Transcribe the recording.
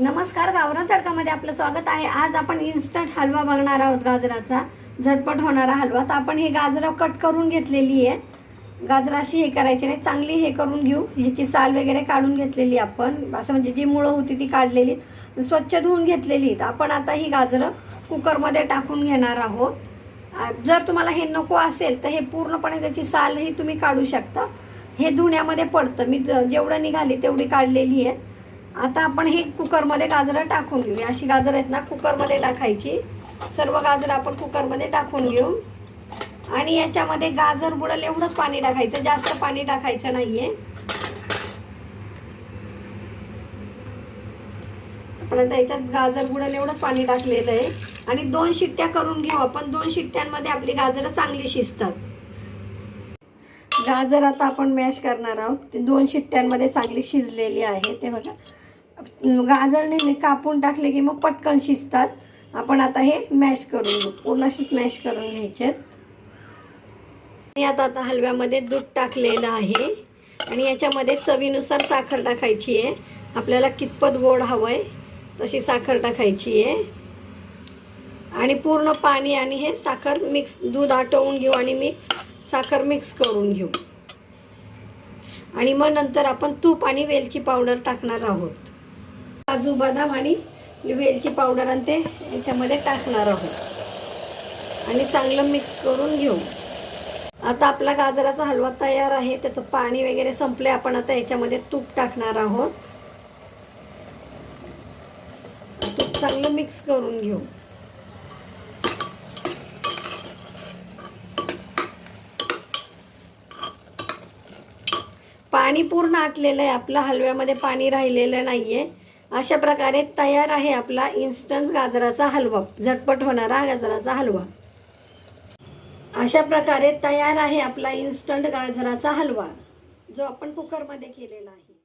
नमस्कार गावरान तडकामध्ये आपलं स्वागत आहे. आज आपण इन्स्टंट हलवा बघणार आहोत गाजराचा. झटपट होणारा हलवा. तर आपण हे गाजरं कट करून घेतलेली आहे गाजराशी हे करायची नाही. चांगली हे करून घेऊ. ह्याची साल वगैरे काढून घेतलेली आपण. असं म्हणजे जी मुळं होती ती काढलेली स्वच्छ धुवून घेतलेली आपण आता ही गाजरं कुकरमध्ये टाकून घेणार आहोत. जर तुम्हाला हे नको असेल तर हे पूर्णपणे त्याची सालही तुम्ही काढू शकता. हे धुण्यामध्ये पडतं. मी ज- जेवढं निघाली तेवढी काढलेली आहे. आता आपण हे कुकरमध्ये गाजरं टाकून घेऊ अशी गाजर आहेत ना कुकरमध्ये टाकायची. सर्व गाजर आपण कुकरमध्ये टाकून घेऊ. आणि याच्यामध्ये गाजर बुडल एवढंच पाणी टाकायचं जास्त पाणी टाकायचं नाहीये. आपण आता याच्यात गाजर बुडल एवढंच पाणी टाकलेलं आहे. आणि दोन शिट्ट्या करून घेऊ आपण. दोन शिट्ट्यांमध्ये आपली गाजरं चांगली शिजतात. गाजर आता आपण मॅश करणार आहोत. ते दोन शिट्ट्यांमध्ये चांगली शिजलेली आहे. ते बघा. गाजर नेहमी कापून टाकले की मग पटकन शिजतात. आपण आता हे मॅश करून घेऊ. पूर्ण अशीच मॅश करून घ्यायचे आता आता हलव्यामध्ये दूध टाकलेलं आहे. आणि याच्यामध्ये चवीनुसार साखर टाकायची आहे. आपल्याला कितपत गोड हवं आहे तशी साखर टाकायची आहे. आणि पूर्ण पाणी आणि हे साखर मिक्स दूध आटवून घेऊ आणि मिक्स साखर मिक्स करून घेऊ. आणि मग नंतर आपण तूप आणि वेलची पावडर टाकणार आहोत. काजू बदाम आणि वेलची पावडर आणि ते याच्यामध्ये टाकणार आहोत. आणि चांगलं मिक्स करून घेऊ. आता आपला गाजराचा हलवा तयार आहे त्याचं पाणी वगैरे संपले आपण आता याच्यामध्ये तूप टाकणार आहोत. तूप चांगलं मिक्स करून घेऊ. पाणी पूर्ण आटलेलं आहे. आपलं हलव्यामध्ये पाणी राहिलेलं नाही आहे अशा प्रकारे तयार आहे आपला इन्स्टंट गाजराचा हलवा. झटपट होणारा गाजराचा हलवा. अशा प्रकारे तयार आहे आपला इन्स्टंट गाजराचा हलवा जो आपण कुकरमध्ये केलेला आहे.